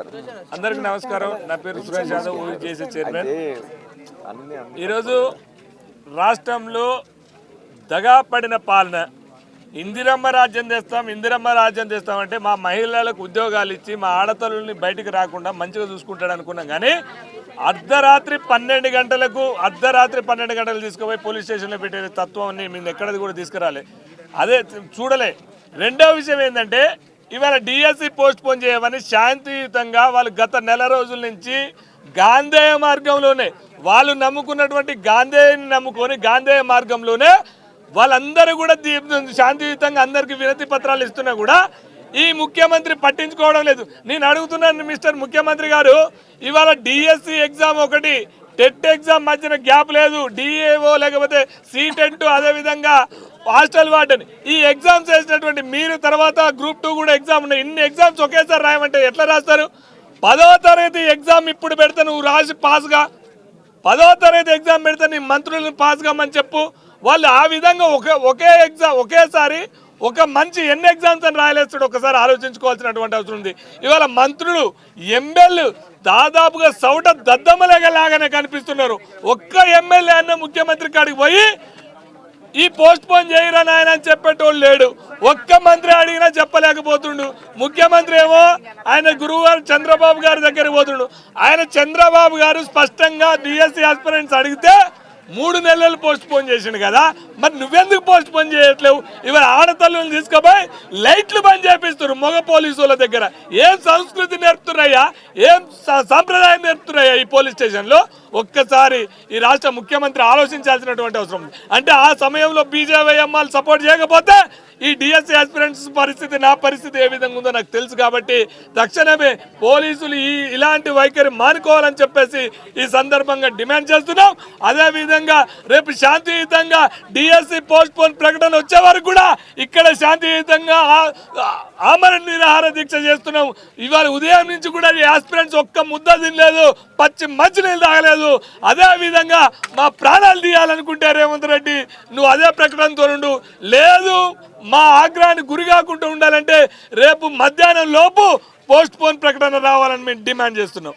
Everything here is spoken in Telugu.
అందరికి నమస్కారం. నా పేరు సురేష్ యాదవ్ ఊరి చేసే చైర్మన్. ఈరోజు రాష్ట్రంలో దగా పడిన పాలన. ఇందిరమ్మ రాజ్యం తెస్తాం ఇందిరమ్మ రాజ్యం తెస్తాం అంటే మా మహిళలకు ఉద్యోగాలు ఇచ్చి మా ఆడతల్ని బయటికి రాకుండా మంచిగా చూసుకుంటాడు అనుకున్నాం. కానీ అర్ధరాత్రి పన్నెండు గంటలకు అర్ధరాత్రి పన్నెండు గంటలు తీసుకుపోయి పోలీస్ స్టేషన్లో పెట్టే తత్వాన్ని మేము ఎక్కడది కూడా తీసుకురాలే. అదే చూడలే. రెండవ విషయం ఏంటంటే ఇవాళ డిఎస్సి పోస్ట్ పోన్ చేయమని శాంతియుతంగా వాళ్ళు గత నెల రోజుల నుంచి గాంధేయ మార్గంలోనే వాళ్ళు నమ్ముకున్నటువంటి గాంధేయని నమ్ముకొని గాంధేయ మార్గంలోనే వాళ్ళందరూ కూడా దీ- శాంతియుతంగా అందరికీ వినతి పత్రాలు ఇస్తున్నా కూడా ఈ ముఖ్యమంత్రి పట్టించుకోవడం లేదు. నేను అడుగుతున్నాను మిస్టర్ ముఖ్యమంత్రి గారు ఇవాళ డిఎస్సి ఎగ్జామ్ ఒకటి టెట్ ఎగ్జామ్ మధ్యన గ్యాప్ లేదు. డిఏఓ లేకపోతే సీటెంట్ అదే అదేవిధంగా హాస్టల్ వార్డెన్. ఈ ఎగ్జామ్స్ వేసినటువంటి మీరు తర్వాత గ్రూప్ టూ కూడా ఎగ్జామ్ ఉన్నాయి. ఇన్ని ఎగ్జామ్స్ ఒకేసారి రాయమంటే ఎట్లా రాస్తారు? పదవ తరగతి ఎగ్జామ్ ఇప్పుడు పెడితే నువ్వు రాసి పాస్గా. పదవ తరగతి ఎగ్జామ్ పెడితే నీ మంత్రులను పాస్ కమ్మని చెప్పు. వాళ్ళు ఆ విధంగా ఒకే ఒకే ఎగ్జామ్ ఒకేసారి ఒక మంచి ఎన్ని ఎగ్జామ్స్ అని రాయలేస్తాడు ఒకసారి ఆలోచించుకోవాల్సినటువంటి అవసరం ఉంది. ఇవాళ మంత్రులు ఎమ్మెల్యే దాదాపుగా సౌట దద్దమ్మలేగలాగానే కనిపిస్తున్నారు. ఒక్క ఎమ్మెల్యే అన్న ముఖ్యమంత్రి కాడికి పోయి ఈ పోస్ట్ పోన్ చేయరా నాయన అని చెప్పేటోళ్ళు లేడు. ఒక్క మంత్రి అడిగినా చెప్పలేకపోతుండు. ముఖ్యమంత్రి ఏమో ఆయన గురువు గారు చంద్రబాబు గారి దగ్గర పోతుండు. ఆయన చంద్రబాబు గారు స్పష్టంగా బిఎస్సీ ఆస్పిరెంట్స్ అడిగితే మూడు నెలలు పోస్ట్ పోన్ చేసిండు కదా. మరి నువ్వెందుకు పోస్ట్ పోన్ చేయట్లేవు? ఇవాళ ఆడతల్లుని తీసుకుపోయి లైట్లు బంద్ చేపిస్తారు మగ పోలీసు వాళ్ళ దగ్గర. ఏం సంస్కృతి నేర్పుతున్నాయా? ఏం స- సాంప్రదాయం నేర్పుతున్నాయా ఈ పోలీస్ స్టేషన్లో? ఒక్కసారి ఈ రాష్ట్ర ముఖ్యమంత్రి ఆలోచించాల్సినటువంటి అవసరం ఉంది. అంటే ఆ సమయంలో బీజేపీ అమ్మాలు సపోర్ట్ చేయకపోతే ఈ డిఎస్సీ ఆస్పిరెంట్స్ పరిస్థితి నా పరిస్థితి ఏ విధంగా ఉందో నాకు తెలుసు కాబట్టి తక్షణమే పోలీసులు ఈ ఇలాంటి వైఖరి మానుకోవాలని చెప్పేసి ఈ సందర్భంగా డిమాండ్ చేస్తున్నాం. అదేవిధంగా రేపు శాంతియుతంగా డిఎస్సి పోస్ట్ పోన్ ప్రకటన వచ్చే వరకు కూడా ఇక్కడ శాంతియుతంగా ఆమరణ నిరాహార దీక్ష చేస్తున్నాం. ఇవాళ ఉదయం నుంచి కూడా ఈ ఆస్పిరెంట్స్ ఒక్క ముద్ద తినలేదు పచ్చి మంచినీళ్ళు తాగలేదు. అదే విధంగా మా ప్రాణాలు తీయాలనుకుంటే రేవంత్ రెడ్డి. నువ్వు అదే ప్రకటనతో నుండు లేదు మా ఆగ్రహాన్ని గురి కాకుండా ఉండాలంటే రేపు మధ్యాహ్నం లోపు పోస్ట్ పోన్ ప్రకటన రావాలని మేము డిమాండ్ చేస్తున్నాం.